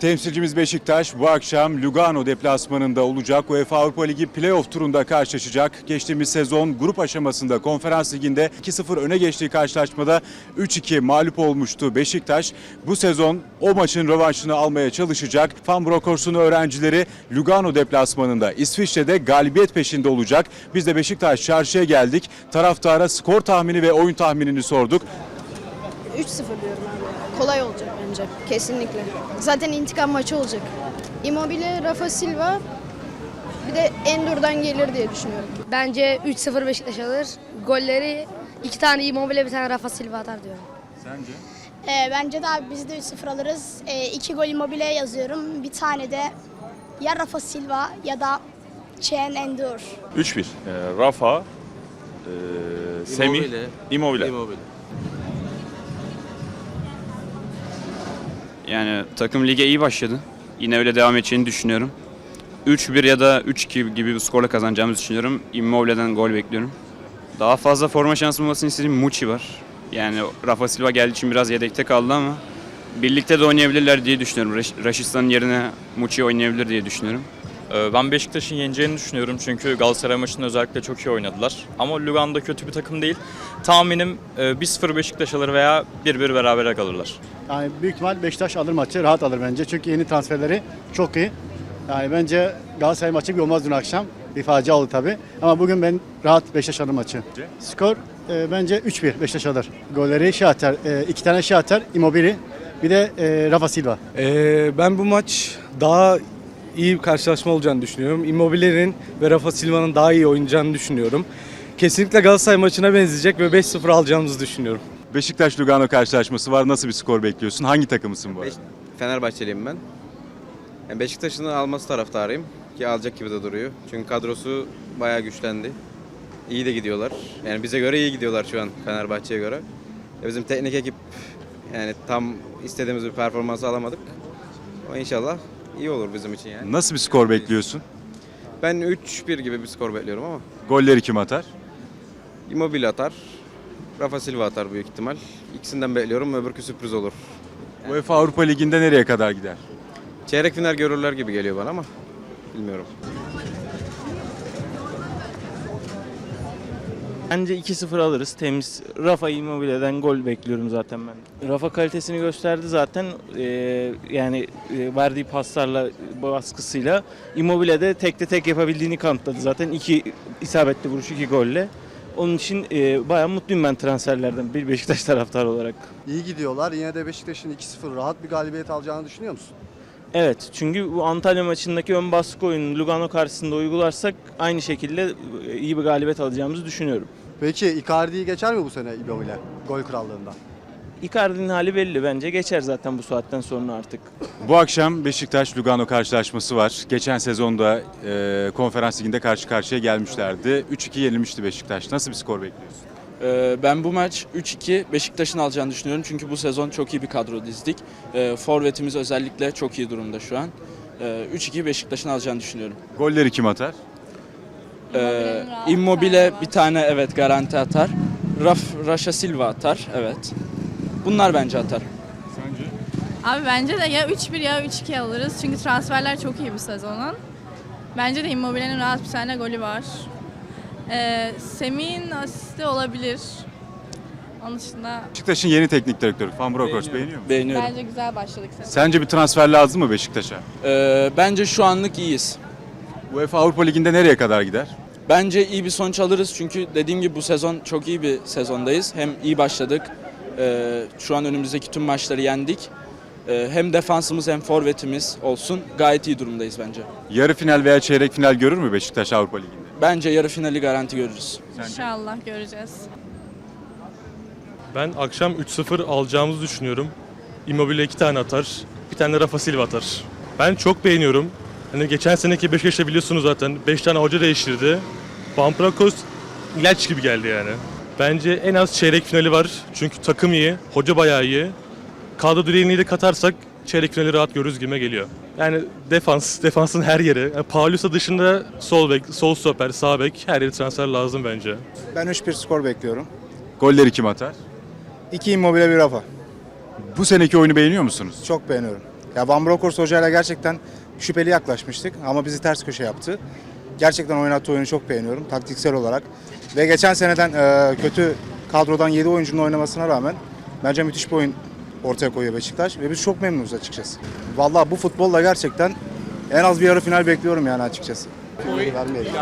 Temsilcimiz Beşiktaş bu akşam Lugano deplasmanında olacak. UEFA Avrupa Ligi playoff turunda karşılaşacak. Geçtiğimiz sezon grup aşamasında konferans liginde 2-0 öne geçtiği karşılaşmada 3-2 mağlup olmuştu Beşiktaş. Bu sezon o maçın rövanşını almaya çalışacak. Van Bronckhorst'un öğrencileri Lugano deplasmanında İsviçre'de galibiyet peşinde olacak. Biz de Beşiktaş çarşıya geldik. Taraftara skor tahmini ve oyun tahminini sorduk. 3-0 diyorum abi. Kolay olacak bence. Kesinlikle. Zaten intikam maçı olacak. Immobile, Rafa Silva bir de Endur'dan gelir diye düşünüyorum. Bence 3-0 Beşiktaş alır. Golleri iki tane Immobile bir tane Rafa Silva atar diyorum. Sence? Ee, bence de abi biz de 3-0 alırız. Ee, iki gol Immobile yazıyorum. Bir tane de ya Rafa Silva ya da Chen Endur. 3-1. Ee, Rafa, e, Semih, Immobile. Immobile. Immobile. Yani takım lige iyi başladı. Yine öyle devam edeceğini düşünüyorum. 3-1 ya da 3-2 gibi bir skorla kazanacağımızı düşünüyorum. Immobile'den gol bekliyorum. Daha fazla forma şansı bulmasını istediğim Muçi var. Yani Rafa Silva geldiği için biraz yedekte kaldı ama birlikte de oynayabilirler diye düşünüyorum. Raş- Raşistan'ın yerine Muçi oynayabilir diye düşünüyorum. Ee, Ben Beşiktaş'ın yeneceğini düşünüyorum çünkü Galatasaray maçında özellikle çok iyi oynadılar. Ama Lugano'da kötü bir takım değil. Tahminim e, 1-0 Beşiktaş alır veya 1-1 berabere kalırlar. Yani büyük ihtimal Beşiktaş alır maçı, rahat alır bence. Çünkü yeni transferleri çok iyi. Yani bence Galatasaray maçı bir olmaz dün akşam. Bir facia oldu tabii. Ama bugün ben rahat Beşiktaş alır maçı. Skor e, bence 3-1 Beşiktaş alır. Golleri şey atar, e, iki tane şey atar. Immobile, bir de e, Rafa Silva. Ee, ben bu maç daha iyi bir karşılaşma olacağını düşünüyorum. Immobile'nin ve Rafa Silva'nın daha iyi oynayacağını düşünüyorum. Kesinlikle Galatasaray maçına benzeyecek ve 5-0 alacağımızı düşünüyorum. Beşiktaş Lugano karşılaşması var. Nasıl bir skor bekliyorsun? Hangi takımısın bu arada? Beş- Fenerbahçeliyim ben. Yani Beşiktaş'ın alması taraftarıyım ki alacak gibi de duruyor. Çünkü kadrosu bayağı güçlendi. İyi de gidiyorlar. Yani bize göre iyi gidiyorlar şu an Fenerbahçe'ye göre. Ya bizim teknik ekip yani tam istediğimiz bir performansı alamadık. Ama inşallah iyi olur bizim için yani. Nasıl bir skor bekliyorsun? Ben 3-1 gibi bir skor bekliyorum ama Golleri kim atar? Immobile atar. Rafa Silva atar büyük ihtimal. İkisinden bekliyorum. Öbürkü sürpriz olur. UEFA Avrupa Ligi'nde nereye kadar gider? Çeyrek final görürler gibi geliyor bana ama bilmiyorum. Bence 2-0 alırız. Temiz. Rafa Immobile'den gol bekliyorum zaten ben. Rafa kalitesini gösterdi zaten. Ee, yani e, verdiği paslarla, baskısıyla. Immobile de tekte tek yapabildiğini kanıtladı zaten. iki isabetli vuruş, iki golle. Onun için e, bayağı mutluyum ben transferlerden bir Beşiktaş taraftarı olarak. İyi gidiyorlar. Yine de Beşiktaş'ın 2-0 rahat bir galibiyet alacağını düşünüyor musun? Evet çünkü bu Antalya maçındaki ön baskı oyunu Lugano karşısında uygularsak aynı şekilde e, iyi bir galibiyet alacağımızı düşünüyorum. Peki Icardi'yi geçer mi bu sene Immobile gol krallığında? Icardi'nin hali belli bence geçer zaten bu saatten sonra artık. Bu akşam Beşiktaş Lugano karşılaşması var. Geçen sezonda e, konferans liginde karşı karşıya gelmişlerdi. 3-2 yenilmişti Beşiktaş. Nasıl bir skor bekliyorsun? Ee, Ben bu maç 3-2 Beşiktaş'ın alacağını düşünüyorum. Çünkü bu sezon çok iyi bir kadro dizdik. Ee, Forvetimiz özellikle çok iyi durumda şu an. Ee, 3-2 Beşiktaş'ın alacağını düşünüyorum. Golleri kim atar? Ee, Immobile bir tane evet garanti atar. Raf, Raşa Silva atar evet. Bunlar bence atar. Abi bence de ya 3-1 ya 3-2 alırız. Çünkü transferler çok iyi bu sezonun. Bence de Immobile'nin rahat bir tane golü var. Ee, Semih'in asisti olabilir. Onun dışında Beşiktaş'ın yeni teknik direktörü Van Bronckhorst beğeniyor musun? Beğeniyorum. bence güzel başladık sezon. Sence bir transfer lazım mı Beşiktaş'a? Ee, bence şu anlık iyiyiz. UEFA Avrupa Ligi'nde nereye kadar gider? Bence iyi bir sonuç alırız çünkü dediğim gibi bu sezon çok iyi bir sezondayız. Hem iyi başladık, ee, şu an önümüzdeki tüm maçları yendik. Ee, hem defansımız hem forvetimiz olsun gayet iyi durumdayız bence. Yarı final veya çeyrek final görür mü Beşiktaş Avrupa Ligi'nde? Bence yarı finali garanti görürüz. İnşallah göreceğiz. Ben akşam 3-0 alacağımızı düşünüyorum. Immobile 2 tane atar, bir tane de Rafa Silva atar. Ben çok beğeniyorum. Hani geçen seneki Beşiktaş'ta biliyorsunuz zaten 5 tane hoca değiştirdi. Van Bronckhorst ilaç gibi geldi yani. Bence en az çeyrek finali var. Çünkü takım iyi, hoca bayağı iyi. Kadro direğini de katarsak çeyrek finali rahat görürüz gibi geliyor. Yani defans, defansın her yeri. Yani Paulus'a dışında sol bek, sol stoper, sağ bek her yeri transfer lazım bence. Ben 3-1 skor bekliyorum. Golleri kim atar? 2 Immobile bir Rafa. Bu seneki oyunu beğeniyor musunuz? Çok beğeniyorum. Ya Van Bronckhorst hocayla gerçekten şüpheli yaklaşmıştık ama bizi ters köşe yaptı. Gerçekten oynattığı oyunu çok beğeniyorum taktiksel olarak. Ve geçen seneden e, kötü kadrodan 7 oyuncunun oynamasına rağmen bence müthiş bir oyun ortaya koyuyor Beşiktaş ve biz çok memnunuz açıkçası. Vallahi bu futbolla gerçekten en az bir yarı final bekliyorum yani açıkçası. Vermeyelim.